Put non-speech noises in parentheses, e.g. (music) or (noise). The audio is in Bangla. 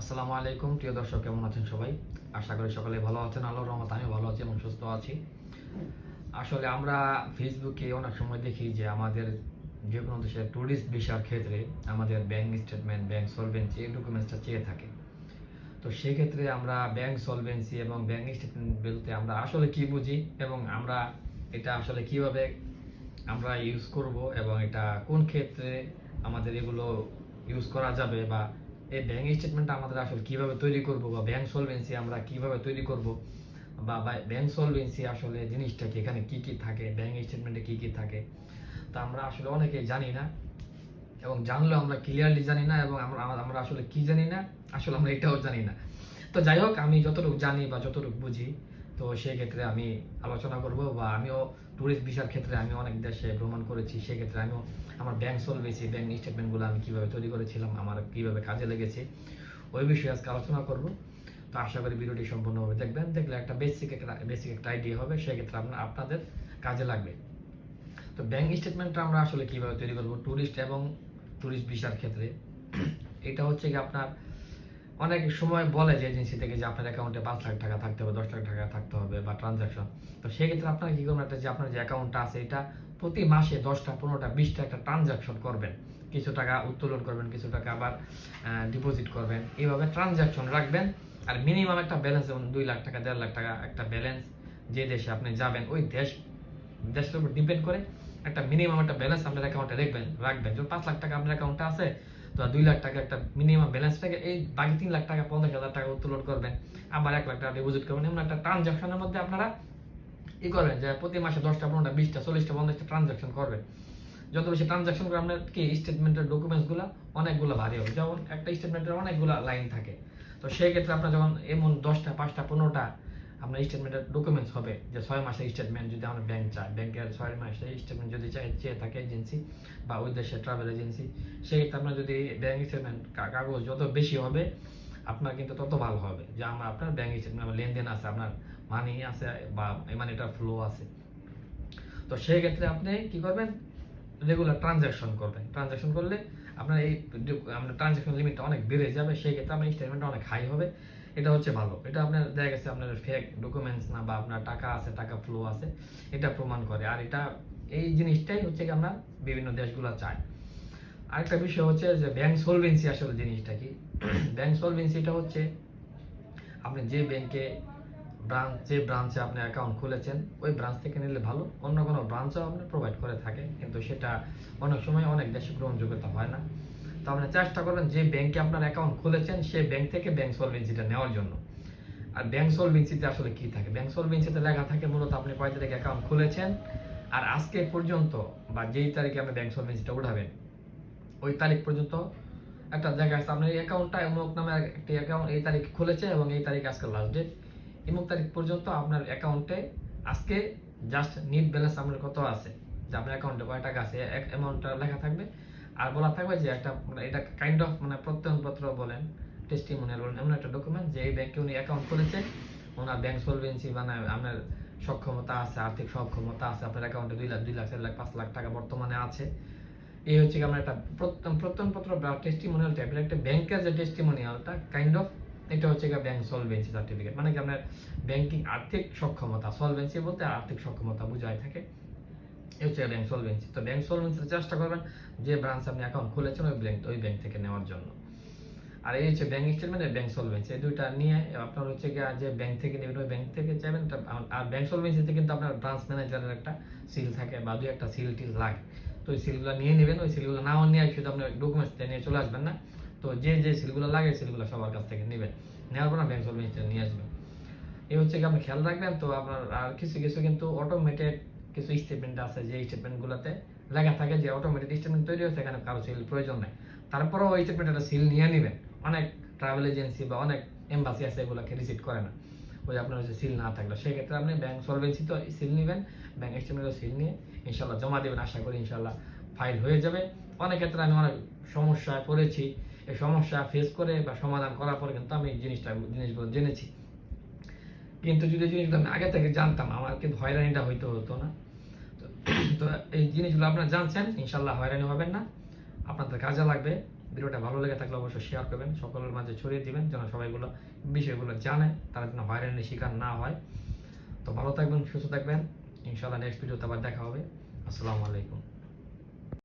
আসসালামু আলাইকুম, প্রিয় দর্শক, কেমন আছেন সবাই? আশা করি সকালে ভালো আছেন, আল্লাহর রহমত আমি ভালো আছি এবং সুস্থ আছি। আসলে আমরা ফেসবুকে অনেক সময় দেখি যে আমাদের যে কোনো দেশের ট্যুরিস্ট ভিসার ক্ষেত্রে আমাদের ব্যাংক স্টেটমেন্ট ব্যাংক সলভেন্সি এই ডকুমেন্টসটা চেয়ে থাকে। তো সেক্ষেত্রে আমরা ব্যাংক সলভেন্সি এবং ব্যাংক স্টেটমেন্ট বলতে আমরা আসলে কি বুঝি এবং আমরা এটা আসলে কীভাবে আমরা ইউজ করব এবং এটা কোন ক্ষেত্রে আমাদের এগুলো ইউজ করা যাবে বা এই ব্যাংক স্টেটমেন্টটা আমাদের আসলে কীভাবে তৈরি করব বা ব্যাংক সলভেন্সি আমরা কীভাবে তৈরি করব বা ব্যাংক সলভেন্সি আসলে জিনিসটা কি? এখানে কি কি থাকে? ব্যাংক স্টেটমেন্টে কি কি থাকে? তা আমরা আসলে অনেকেই জানি না এবং জানলেও আমরা ক্লিয়ারলি জানি না এবং আমরা, আমরা- আসলে কি জানি না? আসলে আমরা এটাও জানি না। তো যাই হোক, আমি যতটুকু জানি বা যতটুকু বুঝি তো সেই ক্ষেত্রে আমি আলোচনা করব বা আমিও ট্যুরিস্ট ভিসার ক্ষেত্রে আমি অনেক দেশে ভ্রমণ করেছি। সেক্ষেত্রে আমিও আমার ব্যাংক সলভেন্সি ব্যাংক স্টেটমেন্টগুলো আমি কীভাবে তৈরি করেছিলাম, আমার কীভাবে কাজে লেগেছে, ওই বিষয়ে আজকে আলোচনা করব। তো আশা করি ভিডিওটি সম্পূর্ণভাবে দেখবেন। দেখলে একটা বেসিক একটা বেসিক একটা আইডিয়া হবে, সেক্ষেত্রে আপনার আপনাদের কাজে লাগবে। তো ব্যাংক স্টেটমেন্টটা আমরা আসলে কীভাবে তৈরি করব? ট্যুরিস্ট এবং ট্যুরিস্ট ভিসার ক্ষেত্রে। এটা হচ্ছে কি আপনার অনেক সময় বলে যে এজেন্সি থেকে যে আপনার অ্যাকাউন্টে পাঁচ লাখ টাকা থাকতে হবে, দশ লাখ টাকা থাকতে হবে বা ট্রানজাকশন তো সেক্ষেত্রে আপনারা কি করবেন? একটা যে আপনার যে অ্যাকাউন্টটা আছে, এটা প্রতি মাসে দশটা, পনেরোটা, বিশটা একটা ট্রানজাকশন করবেন। কিছু টাকা উত্তোলন করবেন, কিছু টাকা আবার ডিপোজিট করবেন। এইভাবে ট্রানজাকশন রাখবেন। আর মিনিমাম একটা ব্যালেন্স যেমন দুই লাখ টাকা, দেড় লাখ টাকা একটা ব্যালেন্স যে দেশে আপনি যাবেন, ওই দেশ, দেশের উপর ডিপেন্ড করে একটা মিনিমাম একটা ব্যালেন্স আপনার অ্যাকাউন্টে রাখবেন রাখবেন। যেমন পাঁচ লাখ টাকা আপনার অ্যাকাউন্টে আছে তো দুই লাখ টাকা একটা মিনিমাম ব্যালেন্স থেকে এই বাকি তিন লাখ টাকা, পঞ্চাশ হাজার টাকা উত্তোলন করবেন। আবার এক লাখ টাকা ডিপোজিট করবেন। এমন একটা ট্রানজাকশনের মধ্যে আপনারা ই করবেন যে প্রতি মাসে দশটা, পনেরোটা, বিশটা, চল্লিশটা, পঞ্চাশটা ট্রানজাকশন করবেন। যত বেশি ট্রানজাকশন করে আপনার কি স্টেটমেন্টের ডকুমেন্টসগুলো অনেকগুলো ভারী হবে। যেমন একটা স্টেটমেন্টের অনেকগুলো লাইন থাকে। তো সেই ক্ষেত্রে আপনার যখন এমন দশটা, পাঁচটা, পনেরোটা আপনার স্টেটমেন্টের ডকুমেন্টস হবে যে ছয় মাসের স্টেটমেন্ট যদি আমরা ব্যাংক চায় ব্যাংকের ছয় মাসের স্টেটমেন্ট যদি চাই, চেয়ে থাকে এজেন্সি বা ওই দেশের ট্রাভেল এজেন্সি সেক্ষেত্রে আপনার যদি ব্যাংক স্টেটমেন্ট কাগজ যত বেশি হবে, আপনার কিন্তু তত ভালো হবে। যে আমার আপনার ব্যাংক স্টেটমেন্ট লেনদেন আছে, আপনার মানি আছে বা মানিটার ফ্লো আছে। তো সেই ক্ষেত্রে আপনি কি করবেন? রেগুলার ট্রানজাকশন করবেন। ট্রানজাকশন করলে আপনার এই আপনার ট্রানজাকশন লিমিটটা অনেক বেড়ে যাবে, সেই ক্ষেত্রে আপনার স্টেটমেন্টটা অনেক হাই হবে। এটা হচ্ছে ভালো। এটা আপনার, দেখা গেছে আপনার ফেক ডকুমেন্টস না বা আপনার টাকা আছে, টাকা ফ্লো আছে, এটা প্রমাণ করে। আর এটা, এই জিনিসটাই হচ্ছে কি আমরা বিভিন্ন দেশগুলো চায়। আরেকটা বিষয় হচ্ছে যে ব্যাংক সলভেন্সি আসলে জিনিসটা কি? (clears throat) ব্যাংক সলভেন্সিটা হচ্ছে, আপনি যে ব্যাংকে ব্রাঞ্চ যে ব্রাঞ্চে আপনি অ্যাকাউন্ট খুলেছেন, ওই ব্রাঞ্চ থেকে নিলে ভালো। অন্য কোনো ব্রাঞ্চও আপনি প্রোভাইড করে থাকে, কিন্তু সেটা অনেক সময় অনেক দেশে গ্রহণযোগ্যতা হয় না। তো আপনি চেষ্টা করবেন যে ব্যাংকে আপনার অ্যাকাউন্ট খুলেছেন, সেই ব্যাংক থেকে ব্যাংক সলভেন্সিটা নেওয়ার জন্য। আর ব্যাংক সলভেন্সিতে আসলে কি থাকে? ব্যাংক সলভেন্সিতে লেখা থাকে মূলত আপনি কয় তারিখে অ্যাকাউন্ট খুলেছেন, আর আজকে পর্যন্ত বা যেই তারিখে আপনি ব্যাংক সলভেন্সিটা উঠাবেন, ওই তারিখ পর্যন্ত একটা জায়গা আছে। আপনার এই অ্যাকাউন্টটা অমুক নামে একটি অ্যাকাউন্ট এই তারিখ খুলেছে এবং এই তারিখ আজকে লাস্ট ডেট এমুক তারিখ পর্যন্ত আপনার অ্যাকাউন্টে আজকে জাস্ট নিট ব্যালেন্স আপনার কত আছে? যে আপনার অ্যাকাউন্টে কয় টাকা আছে? অ্যামাউন্টটা লেখা থাকবে। আর বলা থাকবে যে একটা মানে এটা কাইন্ড অফ মানে প্রত্যয়নপত্র বলেন টেস্টিমোনিয়াল বলেন, এমন একটা ডকুমেন্ট যে এই ব্যাংকে উনি অ্যাকাউন্ট খুলেছে ওনার ব্যাংক সলভেন্সি মানে আপনার সক্ষমতা আছে, আর্থিক সক্ষমতা আছে, আপনার অ্যাকাউন্টে দুই লাখ দুই লাখ, চার লাখ, পাঁচ লাখ টাকা বর্তমানে আছে। এই হচ্ছে কি আমরা একটা প্রত্যয়ন, প্রত্যয়নপত্র বা টেস্টিমোনিয়াল টাইপের একটা ব্যাংকের যে টেস্টিমোনিয়ালটা কাইন্ড অফ এটা হচ্ছে কি ব্যাংক সলভেন্সি সার্টিফিকেট মানে কি আপনার ব্যাংকিং আর্থিক সক্ষমতা সলভেন্সি বলতে আর্থিক সক্ষমতা বোঝায় থাকে। হচ্ছে ব্যাংক সলভেন্সি তো ব্যাংক সলভেন্সিতে চেষ্টা করবেন যে ব্রাঞ্চ আপনি অ্যাকাউন্ট খুলেছেন ওই ব্যাংক ওই ব্যাংক থেকে নেওয়ার জন্য। আর এই হচ্ছে ব্যাংক স্টেটমেন্ট আর ব্যাংক সলভেন্সি এই দুইটা নিয়ে আপনার হচ্ছে কি যে ব্যাংক থেকে নেবেন, ওই ব্যাংক থেকে চাইবেন আর ব্যাংক সলভেন্সিতে কিন্তু আপনার ব্রাঞ্চ ম্যানেজারের একটা সিল থাকে বা দুই একটা সিল টিল লাগে। তো ওই সিলগুলো নিয়ে নেবেন, ওই সিলগুলো নাও নিয়ে শুধু আপনার ডকুমেন্টস নিয়ে চলে আসবেন না। তো যে যে সিলগুলো লাগে সিলগুলো সবার কাছ থেকে নেবেন। নেওয়ার পর ব্যাংক সলভেন্সিটা নিয়ে আসবেন। এই হচ্ছে কি আপনি খেয়াল রাখবেন, তো আপনার আর কিছু কিছু কিন্তু অটোমেটেড কিছু স্টেটমেন্ট আছে যে স্টেটমেন্টগুলোতে লেখা থাকে যে অটোমেটিক স্টেটমেন্ট তৈরি হচ্ছে এখানে কারও সিল প্রয়োজন নেই। তারপরেও ওই স্টেটমেন্ট একটা সিল নিয়ে নেবেন। অনেক ট্রাভেল এজেন্সি বা অনেক এম্বাসি আছে এগুলোকে রিসিভ করে না। ওই আপনার হচ্ছে সিল না থাকলে। সেক্ষেত্রে আপনি ব্যাংক সলভেন্সি তো সিল নেবেন ব্যাংক স্টেটমেন্টের সিল নিয়ে ইনশাল্লাহ জমা দেবেন। আশা করি ইনশাল্লাহ ফাইল হয়ে যাবে। অনেক ক্ষেত্রে আমি অনেক সমস্যায় পড়েছি। এই সমস্যা ফেস করে বা সমাধান করার পরে কিন্তু আমি জিনিসটা, জিনিসগুলো জেনেছি। কিন্তু যদি জিনিসগুলো আমি আগে থেকে জানতাম আমার কিন্তু হয়রানিটা হইতে হতো না। তো তো এই জিনিসগুলো আপনারা জানছেন ইনশাল্লাহ হয়রানি হবেন না। আপনাদের কাজে লাগবে। ভিডিওটা ভালো লেগে থাকলে অবশ্যই শেয়ার করবেন, সকলের মাঝে ছড়িয়ে দিবেন, যেন সবাইগুলো বিষয়গুলো জানে, তারা যেন হয়রানির শিকার না হয়। তো ভালো থাকবেন, সুস্থ থাকবেন। ইনশাল্লাহ নেক্সট ভিডিওতে আবার দেখা হবে। আসসালামু আলাইকুম।